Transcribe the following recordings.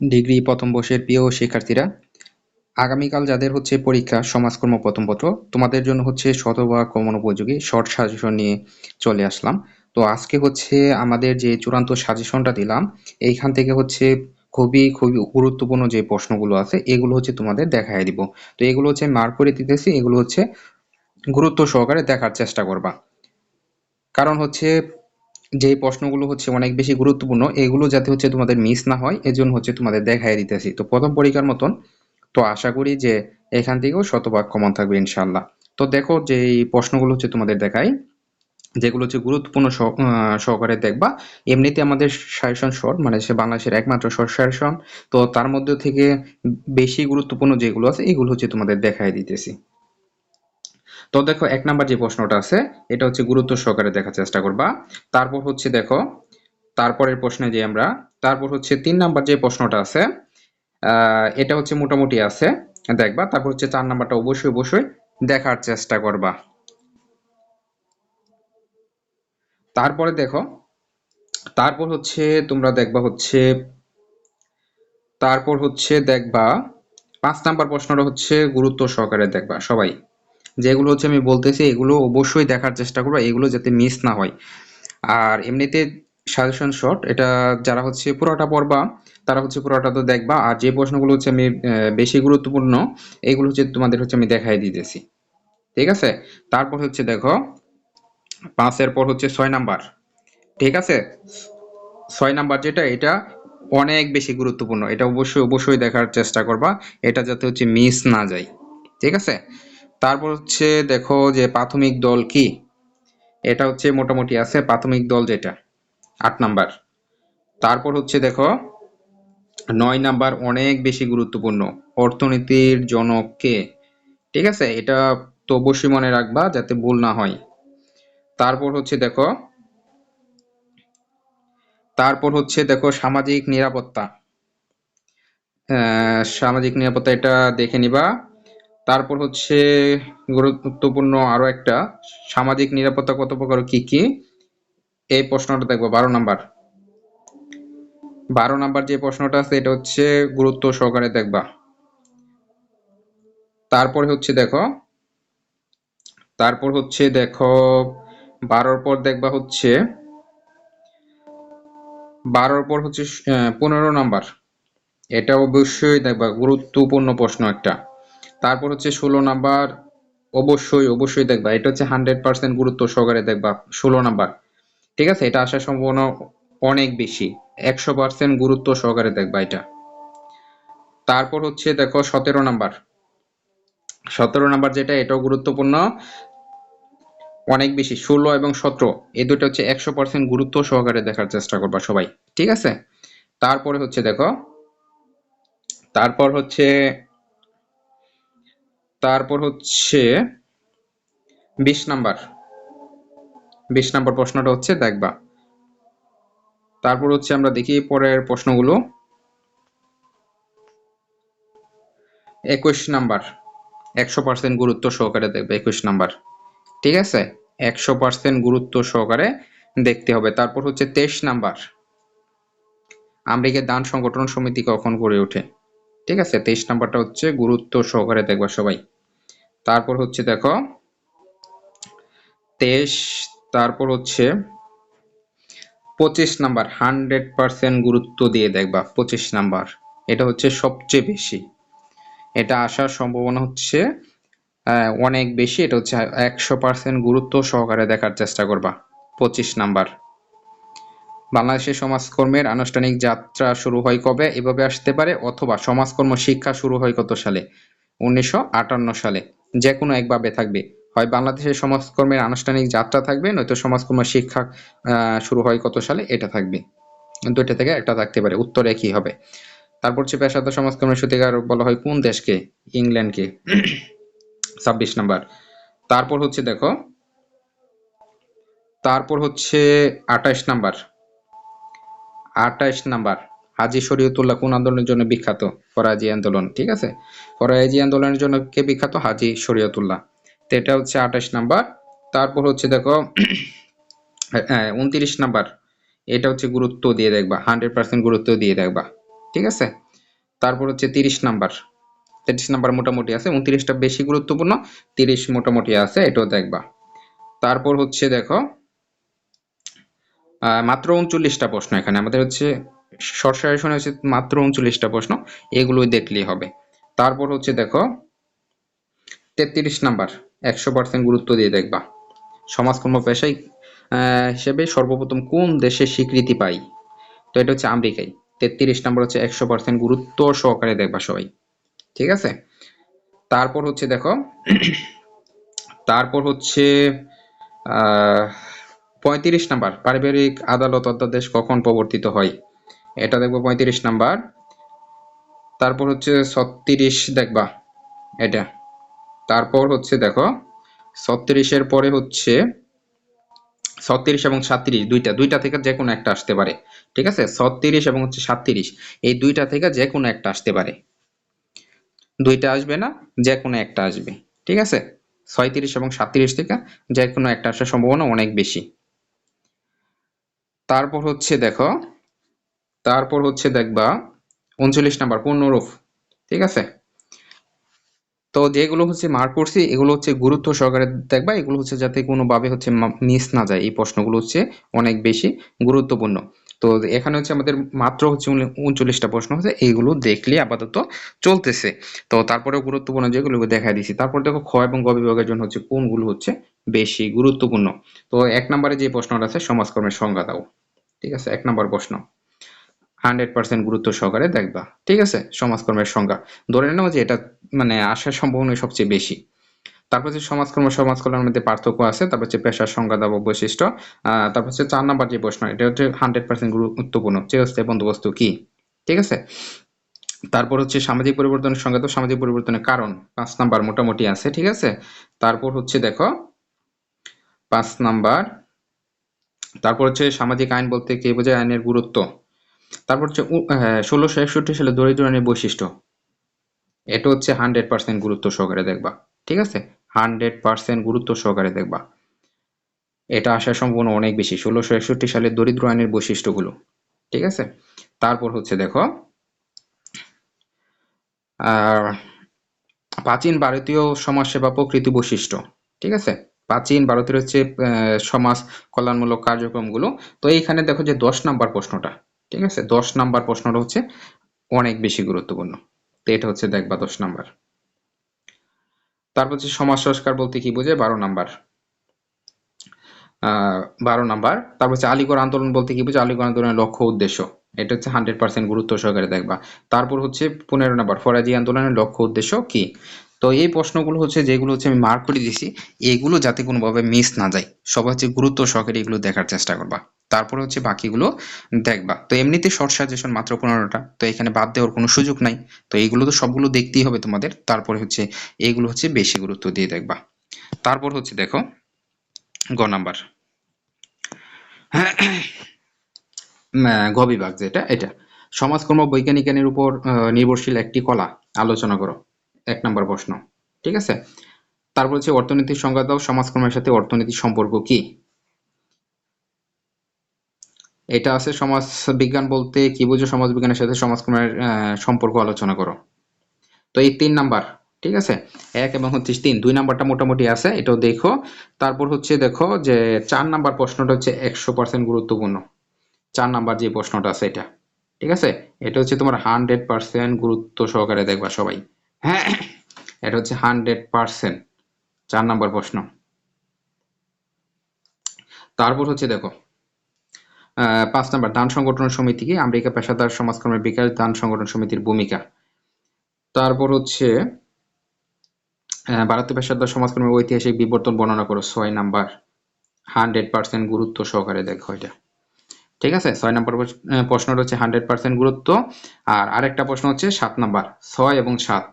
Degree প্রথম বর্ষের প্রিয় শিক্ষার্থীরা, আগামীকাল যাদের হচ্ছে পরীক্ষা সমাজকর্ম প্রথম পত্র, তোমাদের জন্য হচ্ছে শতভাগ কমন উপযোগী শর্ট সাজেশন নিয়ে চলে আসলাম। তো আজকে হচ্ছে আমাদের যে চূড়ান্ত সাজেশনটা দিলাম, এইখান থেকে হচ্ছে খুবই খুবই গুরুত্বপূর্ণ যে প্রশ্নগুলো আছে, এগুলো হচ্ছে তোমাদের দেখাই দিব। তো এগুলো হচ্ছে মার্ক করে দিতেছি, এগুলো হচ্ছে গুরুত্ব সহকারে দেখার চেষ্টা করবা। কারণ হচ্ছে যে প্রশ্নগুলো হচ্ছে অনেক বেশি গুরুত্বপূর্ণ, এগুলো যাতে হচ্ছে তোমাদের মিস না হয়, এজন্য হচ্ছে তোমাদের দেখাই দিতেছি। তো প্রথম পরীক্ষার মতন, তো আশা করি যে এখান থেকেও শতভাগ কমন থাকবে ইনশাল্লাহ তো দেখো যে এই প্রশ্নগুলো হচ্ছে তোমাদের দেখাই, যেগুলো হচ্ছে গুরুত্বপূর্ণ সহকারে দেখবা। এমনিতে আমাদের সাজেশন শর্ট মানে সে বাংলাদেশের একমাত্র শর্ট সাজেশন তো তার মধ্যে থেকে বেশি গুরুত্বপূর্ণ যেগুলো আছে, এগুলো হচ্ছে তোমাদের দেখাই দিতেছি। তো দেখো, এক নাম্বার যে প্রশ্নটা আছে, এটা হচ্ছে গুরুত্ব সহকারে দেখার চেষ্টা করবা। তারপর হচ্ছে দেখো, তারপরের প্রশ্নে যে আমরা, তারপর হচ্ছে তিন নাম্বার যে প্রশ্নটা আছে এটা হচ্ছে মোটামুটি আছে, দেখবা। তারপর হচ্ছে চার নাম্বারটা অবশ্যই অবশ্যই দেখার চেষ্টা করবা। তারপরে দেখো, তারপর হচ্ছে তোমরা দেখবা হচ্ছে, তারপর হচ্ছে দেখবা, পাঁচ নাম্বার প্রশ্নটা হচ্ছে গুরুত্ব সহকারে দেখবা সবাই। যেগুলো হচ্ছে আমি বলতেছি, এগুলো অবশ্যই দেখার চেষ্টা করব, এগুলো যাতে মিস না হয়। আর এমনিতে সাজেশন শর্ট এটা যারা হচ্ছে পুরোটা পড়বা, তারা হচ্ছে পুরোটা তো দেখবা, আর যে প্রশ্নগুলো হচ্ছে আমি বেশি গুরুত্বপূর্ণ, এগুলো হচ্ছে তোমাদের হচ্ছে আমি দেখাই দিতেছি। ঠিক আছে? তারপর হচ্ছে দেখো, পাঁচের পর হচ্ছে ছয় নাম্বার। ঠিক আছে? ছয় নাম্বার যেটা, এটা অনেক বেশি গুরুত্বপূর্ণ, এটা অবশ্যই অবশ্যই দেখার চেষ্টা করবা, এটা যাতে হচ্ছে মিস না যায়। ঠিক আছে? তারপর হচ্ছে দেখো যে প্রাথমিক দল কি? এটা হচ্ছে মোটামুটি আছে প্রাথমিক দল যেটা, আট নাম্বার। তারপর হচ্ছে দেখো, নয় নাম্বার অনেক বেশি গুরুত্বপূর্ণ, অর্থনীতির জনক কে? ঠিক আছে, এটা তো অবশ্যই মনে রাখবা যাতে ভুল না হয়। তারপর হচ্ছে দেখো, তারপর হচ্ছে দেখো সামাজিক নিরাপত্তা। সামাজিক নিরাপত্তা এটা দেখে নিবা। তারপর হচ্ছে গুরুত্বপূর্ণ আরও একটা, সামাজিক নিরাপত্তা কত প্রকার কি কি? এই প্রশ্নটা দেখব, বারো নাম্বার। বারো নাম্বার যে প্রশ্নটা আছে, এটা হচ্ছে গুরুত্ব সহকারে দেখবা। তারপর হচ্ছে দেখো, তারপর হচ্ছে দেখো, বারোর পর দেখবা হচ্ছে, বারোর পর হচ্ছে পনেরো নাম্বার। এটা অবশ্যই দেখবা, গুরুত্বপূর্ণ প্রশ্ন একটা। তারপর হচ্ছে ষোলো নাম্বার, অবশ্যই অবশ্যই দেখবা, এটা হচ্ছে হান্ড্রেড পার্সেন্ট গুরুত্ব সহকারে দেখবা, ষোলো নাম্বার। ঠিক আছে? এটা আসার সম্ভাবনা অনেক বেশি, একশো পার্সেন্ট গুরুত্ব সহকারে দেখবা এটা। তারপর হচ্ছে দেখো সতেরো নাম্বার। সতেরো নাম্বার যেটা, এটাও গুরুত্বপূর্ণ। অনেক বেশি, ষোলো এবং সতেরো, এই দুটো হচ্ছে একশো পার্সেন্ট গুরুত্ব সহকারে দেখার চেষ্টা করবা সবাই। ঠিক আছে? তারপরে হচ্ছে দেখো, তারপর হচ্ছে তারপর হচ্ছে বিশ নাম্বার। বিশ নাম্বার প্রশ্নটা হচ্ছে দেখবা। তারপর হচ্ছে আমরা দেখি পরের প্রশ্নগুলো। একুশ নাম্বার। একশো পার্সেন্ট গুরুত্ব সহকারে দেখবে একুশ নাম্বার। ঠিক আছে? একশো পার্সেন্ট গুরুত্ব সহকারে দেখতে হবে। তারপর হচ্ছে তেইশ নাম্বার। আমেরিকার দান সংগঠন সমিতি কখন গড়ে ওঠে? ঠিক আছে? তেইশ নাম্বারটা হচ্ছে গুরুত্ব সহকারে দেখবা সবাই। তারপর হচ্ছে দেখো, তেইশ, তারপর হচ্ছে পঁচিশ নাম্বার, হান্ড্রেড পার্সেন্ট গুরুত্ব দিয়ে দেখবা, পঁচিশ নাম্বার। এটা হচ্ছে সবচেয়ে বেশি। এটা আসার সম্ভাবনা হচ্ছে অনেক বেশি। এটা হচ্ছে একশো পার্সেন্ট গুরুত্ব সহকারে দেখার চেষ্টা করবা, পঁচিশ নাম্বার। বাংলাদেশের সমাজকর্মের আনুষ্ঠানিক যাত্রা শুরু হয় কবে? এভাবে আসতে পারে, অথবা সমাজকর্ম শিক্ষা শুরু হয় কত সালে? উনিশশো আটান্ন সালে। যে কোনো একভাবে থাকবে। হয় বাংলাদেশের সমাজকর্মের আনুষ্ঠানিক যাত্রা থাকবে, নয়তো সমাজকর্ম শিক্ষা শুরু হয় কত সালে এটা থাকবে। দুইটা থেকে একটা থাকতে পারে, উত্তর একই হবে। তারপর হচ্ছে পেশাদার সমাজকর্মের সূতিকার বলা হয় কোন দেশকে? ইংল্যান্ডকে। ছাব্বিশ নাম্বার। তারপর হচ্ছে দেখো, তারপর হচ্ছে আঠাইশ নাম্বার। আঠাইশ নাম্বার। হাজি শরীয়তুল্লাহ কোন আন্দোলনের জন্য বিখ্যাত? ফরাজি আন্দোলন ঠিক আছে? ফরাজি আন্দোলনের জন্য কে বিখ্যাত? হাজি শরীয়তুল্লাহ। তো এটা হচ্ছে আঠাশ নাম্বার। তারপর হচ্ছে দেখো হ্যাঁ, উনত্রিশ নাম্বার। এটা হচ্ছে গুরুত্ব দিয়ে দেখবা হান্ড্রেড পার্সেন্ট গুরুত্ব দিয়ে দেখবা ঠিক আছে? তারপর হচ্ছে তিরিশ নাম্বার। তিরিশ নাম্বার মোটামুটি আছে উনত্রিশটা বেশি গুরুত্বপূর্ণ তিরিশ মোটামুটি আছে এটাও দেখবা। তারপর হচ্ছে দেখো মাত্র উনচল্লিশটা প্রশ্ন এখানে। আমাদের হচ্ছে শর্ট সাজেশনে হচ্ছে মাত্র উনচল্লিশটা প্রশ্ন, এগুলোই দেখলেই হবে। তারপর হচ্ছে দেখো, তেত্রিশ নাম্বার, একশো পার্সেন্ট গুরুত্ব দিয়ে দেখবা। সমাজকর্ম পেশায় হিসেবে সর্বপ্রথম কোন দেশে স্বীকৃতি পাই? তো এটা হচ্ছে আমেরিকায়। তেত্রিশ নাম্বার হচ্ছে একশো পার্সেন্ট গুরুত্ব সহকারে দেখবা সবাই। ঠিক আছে? তারপর হচ্ছে দেখো, তারপর হচ্ছে, আহ, পঁয়ত্রিশ নাম্বার, পারিবারিক আদালত অধ্যাদেশ কখন প্রবর্তিত হয়? এটা দেখব পঁয়ত্রিশ নাম্বার। তারপর হচ্ছে ছত্রিশ দেখবা, এটা। তারপর হচ্ছে দেখো, ছত্রিশের পরে হচ্ছে ছত্রিশ এবং সাতত্রিশ দুইটা দুইটা থেকে যে কোনো একটা আসতে পারে, ঠিক আছে? ছত্রিশ এবং হচ্ছে সাতত্রিশ এই দুইটা থেকে যে কোনো একটা আসতে পারে। দুইটা আসবে না যে কোনো একটা আসবে, ঠিক আছে? ছয়ত্রিশ এবং সাতত্রিশ থেকে যে কোনো একটা আসার সম্ভাবনা অনেক বেশি। তারপর হচ্ছে দেখো তারপর হচ্ছে দেখবা উনচল্লিশ নাম্বার পূর্ণরূপ ঠিক আছে? তো যেগুলো হচ্ছে মার্ক করছি, এগুলো হচ্ছে গুরুত্ব সহকারে দেখবা, এগুলো হচ্ছে যাতে কোনোভাবে হচ্ছে মিস না যায়। এই প্রশ্নগুলো হচ্ছে অনেক বেশি গুরুত্বপূর্ণ। তো এখানে হচ্ছে আমাদের মাত্র হচ্ছে উনচল্লিশটা প্রশ্ন হচ্ছে এইগুলো দেখলে আপাতত চলতেছে। তো তারপরে গুরুত্বপূর্ণ যেগুলো দেখা দিছি। তারপর দেখো খ এবং গ বিভাগের জন্য হচ্ছে কোনগুলো হচ্ছে বেশি গুরুত্বপূর্ণ। তো এক নম্বরে যে প্রশ্নটা আছে, সমাজকর্মের সংজ্ঞা দাও, ঠিক আছে? এক নম্বর প্রশ্ন। হান্ড্রেড পার্সেন্ট গুরুত্ব সহকারে দেখবা। ঠিক আছে? সমাজকর্মের সংজ্ঞা। ধরে নেওয়া যে এটা মানে আসার সম্ভাবনা সবচেয়ে বেশি। তারপর হচ্ছে সমাজকর্ম সমাজ কল্যাণের মধ্যে পার্থক্য আছে, তারপর হচ্ছে পেশার সংজ্ঞা দাব বৈশিষ্ট্য তারপর হচ্ছে চার নাম্বার যে প্রশ্ন, এটা হচ্ছে হান্ড্রেড পার্সেন্ট গুরুত্বপূর্ণ। চিরস্থায়ী বন্দোবস্ত কি? ঠিক আছে? তারপর হচ্ছে সামাজিক পরিবর্তনের সংজ্ঞা, তো সামাজিক পরিবর্তনের কারণ পাঁচ নাম্বার মোটামুটি আছে, ঠিক আছে? তারপর হচ্ছে দেখো, পাঁচ নাম্বার, তারপর হচ্ছে সামাজিক আইন বলতে কে বোঝায়? আইনের গুরুত্ব। তারপর হচ্ছে ষোলোশো একষট্টি সালে দরিদ্র আইনের বৈশিষ্ট্য। এটা হচ্ছে হান্ড্রেড পার্সেন্ট গুরুত্ব সহকারে দেখবা, ঠিক আছে? হান্ড্রেড পার্সেন্ট গুরুত্ব সহকারে দেখবা। এটা আসার সম্ভাবনা অনেক বেশি, ষোলোশো একষট্টি সালে দরিদ্র আইনের বৈশিষ্ট্যগুলো, ঠিক আছে? তারপর হচ্ছে দেখো প্রাচীন ভারতীয় সমাজসেবা প্রকৃতি বৈশিষ্ট্য, ঠিক আছে? প্রাচীন ভারতের হচ্ছে সমাজ কল্যাণমূলক কার্যক্রমগুলো। তো এইখানে দেখো যে দশ নাম্বার প্রশ্নটা ঠিক আছে? দশ নাম্বার প্রশ্নটা হচ্ছে অনেক বেশি গুরুত্বপূর্ণ। তো এটা হচ্ছে দেখবা দশ নাম্বার। তারপর হচ্ছে সমাজ সংস্কার বলতে কি বোঝে বারো নাম্বার। বারো নাম্বার। তারপর হচ্ছে আলিগড় আন্দোলন বলতে কি বোঝে আলিগড় আন্দোলনের লক্ষ্য উদ্দেশ্য। এটা হচ্ছে হান্ড্রেড পার্সেন্ট গুরুত্ব সহকারে দেখবা। তারপর হচ্ছে পনেরো নাম্বার, ফরাজি আন্দোলনের লক্ষ্য উদ্দেশ্য কি? তো এই প্রশ্নগুলো হচ্ছে যেগুলো হচ্ছে আমি মার্ক করে দিছি এগুলো যাতে কোনোভাবে মিস না যায়। সবাই হচ্ছে গুরুত্ব সহকারে এগুলো দেখার চেষ্টা করবা। তারপরে হচ্ছে বাকিগুলো দেখবা। তো এমনিতে শর্ট সাজেশন মাত্র পনেরোটা। তো এখানে বাদ দেওয়ার কোনো সুযোগ নাই। তো এইগুলো তো সবগুলো দেখতেই হবে তোমাদের। তারপরে হচ্ছে এইগুলো হচ্ছে বেশি গুরুত্ব দিয়ে দেখবা। তারপর হচ্ছে দেখো গ নাম্বার। গ বিভাগ যেটা, এটা। সমাজকর্ম বৈজ্ঞানিকের উপর নির্ভরশীল একটি কলা। আলোচনা করো। এক নম্বর প্রশ্ন। ঠিক আছে? তারপর হচ্ছে অর্থনীতির সংজ্ঞা দাও। সমাজকর্মের সাথে অর্থনীতির সম্পর্ক কি? এটা আছে সমাজ বিজ্ঞান বলতে কি বুঝো? সমাজ বিজ্ঞানের সাথে সমাজকর্মের সম্পর্ক আলোচনা করো। তো এই তিন নাম্বার, ঠিক আছে? এক এবং হচ্ছে তিন, দুই নাম্বারটা মোটামুটি আছে, এটাও দেখো। তারপর হচ্ছে দেখো যে চার নাম্বার প্রশ্নটা হচ্ছে একশো পার্সেন্ট গুরুত্বপূর্ণ। চার নাম্বার যে প্রশ্নটা আছে এটা, ঠিক আছে? এটা হচ্ছে তোমার হান্ড্রেড পার্সেন্ট গুরুত্ব সহকারে দেখবা সবাই। হ্যাঁ এটা হচ্ছে হান্ড্রেড পার্সেন্ট, চার নাম্বার প্রশ্ন। তারপর হচ্ছে দেখো পাঁচ নাম্বার, দান সংগঠন সমিতি কি? আমেরিকা পেশাদার সমাজকর্মের বিকাশ দান সংগঠন সমিতির ভূমিকা। তারপর হচ্ছে ভারতীয় পেশাদার সমাজকর্মের ঐতিহাসিক বিবর্তন বর্ণনা করো, ছয় নাম্বার। হান্ড্রেড পার্সেন্ট গুরুত্ব সহকারে দেখো এটা। ঠিক আছে? ছয় নম্বর প্রশ্নটা হচ্ছে হান্ড্রেড পার্সেন্ট গুরুত্ব। আর আরেকটা প্রশ্ন হচ্ছে সাত নাম্বার, ছয় এবং সাত।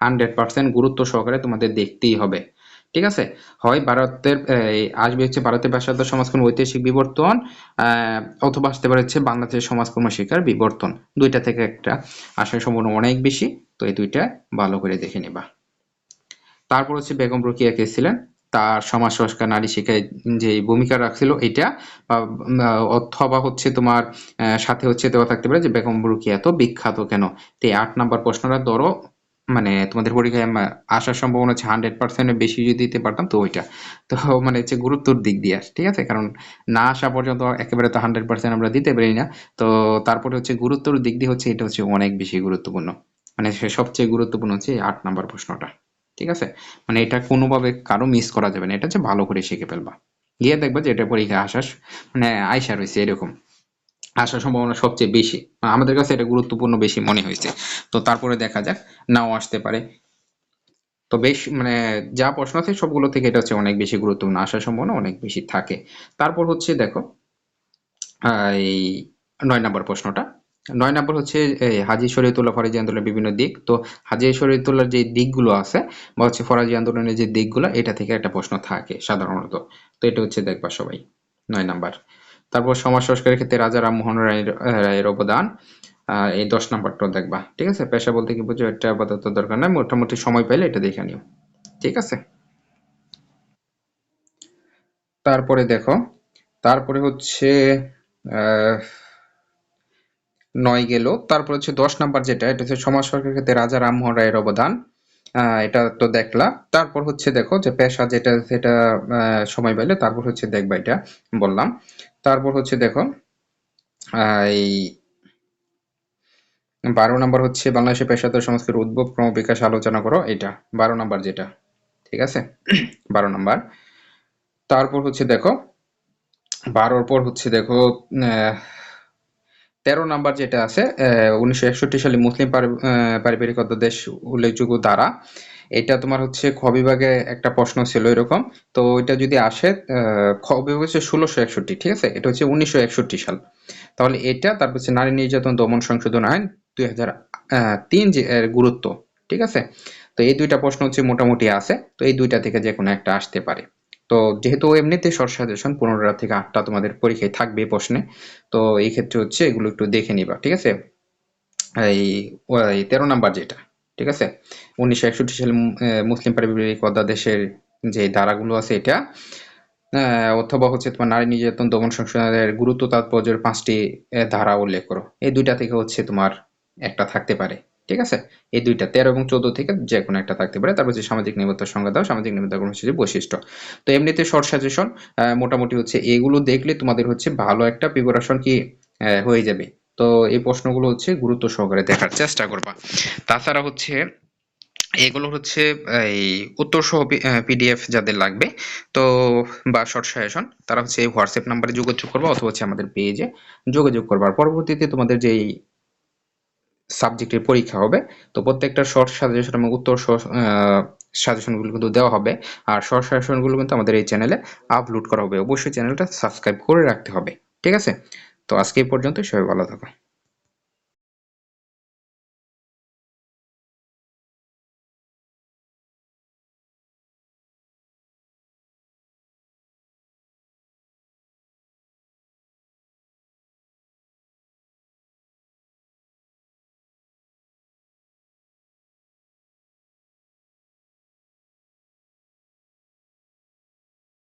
হান্ড্রেড পার্সেন্ট গুরুত্ব সহকারে তোমাদের দেখতেই হবে। ঠিক আছে? হয় ভারতের আসবে হচ্ছে ভারতের পেশাদার সমাজকর্ম, ঐতিহাসিক বিবর্তন অথবা আসতে পারে হচ্ছে বাংলাদেশের সমাজকর্ম শিক্ষার বিবর্তন। দুইটা থেকে একটা আসার সম্ভাবনা অনেক বেশি, তো এই দুইটা ভালো করে দেখে নেবা। তারপর হচ্ছে বেগম রোকিয়া কে ছিলেন? তার সমাজ সংস্কার, নারী শিক্ষায় যে ভূমিকা রাখছিল এটা অথবা হচ্ছে তোমার সাথে হচ্ছে দেওয়া থাকতে পারে যে বেগম রুকিয়া এত বিখ্যাত কেন? তো আট নাম্বার প্রশ্নটা ধরো। মানে তোমাদের পরীক্ষায় আসার সম্ভাবনা হচ্ছে হান্ড্রেড পার্সেন্টের বেশি যদি দিতে পারতাম তো ওইটা। তো মানে হচ্ছে গুরুত্বর দিক দিয়ে ঠিক আছে? কারণ না আসা পর্যন্ত একেবারে তো হান্ড্রেড পার্সেন্ট আমরা দিতে পারি না। তো তারপরে হচ্ছে গুরুত্বর দিক দিয়ে হচ্ছে এটা হচ্ছে অনেক বেশি গুরুত্বপূর্ণ। মানে সবচেয়ে গুরুত্বপূর্ণ হচ্ছে আট নাম্বার প্রশ্নটা, ঠিক আছে? মানে এটা কোনোভাবে কারও মিস করা যাবে না। এটা হচ্ছে ভালো করে শিখে ফেলবা। গিয়ে দেখবা যে এটা পরীক্ষা আসার মানে আইসা রয়েছে এরকম। আসার সম্ভাবনা সবচেয়ে বেশি। আমাদের কাছে এটা গুরুত্বপূর্ণ বেশি মনে হয়েছে। তো তারপরে দেখা যাক, নাও আসতে পারে। তো বেশ মানে যা প্রশ্ন আছে সবগুলো থেকে এটা হচ্ছে অনেক বেশি গুরুত্বপূর্ণ, আসার সম্ভাবনা অনেক বেশি থাকে। তারপর হচ্ছে দেখো এই নয় নম্বর প্রশ্নটা। নয় নম্বর হচ্ছে হাজি শরীয়তুল্লাহ ফরাজি আন্দোলনের বিভিন্ন দিক। তো হাজি শরীয়তুল্লাহর যে দিকগুলো আছে বা হচ্ছে ফরাজি আন্দোলনের যে দিকগুলো, এটা থেকে একটা প্রশ্ন থাকে সাধারণত। তো এটা হচ্ছে দেখবা সবাই, নয় নাম্বার। তারপর সমাজ সংস্কারের ক্ষেত্রে রাজা রামমোহন রায়ের রায়ের অবদান এই দশ নাম্বারটাও দেখবা, ঠিক আছে? পেশা বলতে কি বুঝো এটা আপাতত দরকার নাই, মোটামুটি সময় পাইলে এটা দেখে নিও, ঠিক আছে? তারপরে দেখো, তারপরে হচ্ছে নয় গেল, তারপর হচ্ছে দশ নাম্বার যেটা, এটা হচ্ছে সমাজ সরকারের ক্ষেত্রে রাজা রামমোহন রায়ের অবদান এটা তো দেখলা, তারপর হচ্ছে দেখো যে পেশা যেটা, সেটা সময় পাইলে তারপর হচ্ছে দেখবা এটা, বললাম। তারপর হচ্ছে দেখো এই বারো নাম্বার হচ্ছে বাংলাদেশের পেশাদার সংস্কৃতির উদ্ভব ক্রমবিকাশ আলোচনা করো এটা বারো নাম্বার যেটা, ঠিক আছে? বারো নাম্বার। তারপর হচ্ছে দেখো, বারোর পর হচ্ছে দেখো তেরো নাম্বার যেটা আছে উনিশশো একষট্টি সালে মুসলিম পারিবারিক অধ্যাদেশ উল্লেখযোগ্য দ্বারা এটা তোমার হচ্ছে খ বিভাগে একটা প্রশ্ন ছিল এরকম। তো এটা যদি আসে খ বিভাগ হচ্ছে ষোলোশো একষট্টি, ঠিক আছে? এটা হচ্ছে উনিশশো একষট্টি সাল। তাহলে এটা, তারপর হচ্ছে নারী নির্যাতন দমন সংশোধন আইন দুই হাজার তিন যে গুরুত্ব, ঠিক আছে? তো এই দুইটা প্রশ্ন হচ্ছে মোটামুটি আছে। তো এই দুইটা থেকে যে কোনো একটা আসতে পারে। তো যেহেতু এমনিতে শর্ট সাজেশন পনেরোটা থেকে আটটা তোমাদের পরীক্ষায় থাকবে প্রশ্নে, তো এই ক্ষেত্রে হচ্ছে এগুলো একটু দেখে নিবা, ঠিক আছে? এই তেরো নাম্বার যেটা। ঠিক আছে? উনিশশো একষট্টি সালে মুসলিম পারিবারিক অধ্যাদেশের যে ধারাগুলো আছে এটা অথবা হচ্ছে তোমার নারী নির্যাতন দমন সংশোধনের গুরুত্ব তাৎপর্যের পাঁচটি ধারা উল্লেখ করো। এই দুইটা থেকে হচ্ছে তোমার একটা থাকতে পারে, ঠিক আছে? এই দুইটা, তেরো এবং চোদ্দ থেকে যে কোনো একটা থাকতে পারে। তারপর হচ্ছে সামাজিক নিরাপত্তার সংজ্ঞা দাও। সামাজিক নিরাপত্তার হচ্ছে যে বৈশিষ্ট্য। তো এমনিতে শর্ট সাজেশন মোটামুটি হচ্ছে এগুলো দেখলে তোমাদের হচ্ছে ভালো একটা প্রিপারেশন কি হয়ে যাবে। তো এই প্রশ্নগুলো হচ্ছে গুরুত্ব সহকারে দেখার চেষ্টা করবা। তাছাড়া হচ্ছে এগুলো হচ্ছে, এই উত্তর সহ পিডিএফ যাদের লাগবে, তো বা শর্ট সাজেশন তারা হচ্ছে এই হোয়াটসঅ্যাপ নাম্বারে যোগাযোগ করবা অথবা হচ্ছে আমাদের পেজে যোগাযোগ করবা। পরবর্তীতে তোমাদের যেই সাবজেক্টের পরীক্ষা হবে, তো প্রত্যেকটা শর্ট সাজেশন এবং উত্তর সাজেশনগুলো কিন্তু দেওয়া হবে। আর শর্ট সাজেশনগুলো কিন্তু আমাদের এই চ্যানেলে আপলোড করা হবে। অবশ্যই চ্যানেলটা সাবস্ক্রাইব করে রাখতে হবে। ঠিক আছে? তো আজকে পর্যন্ত সবাই ভালো থাকো।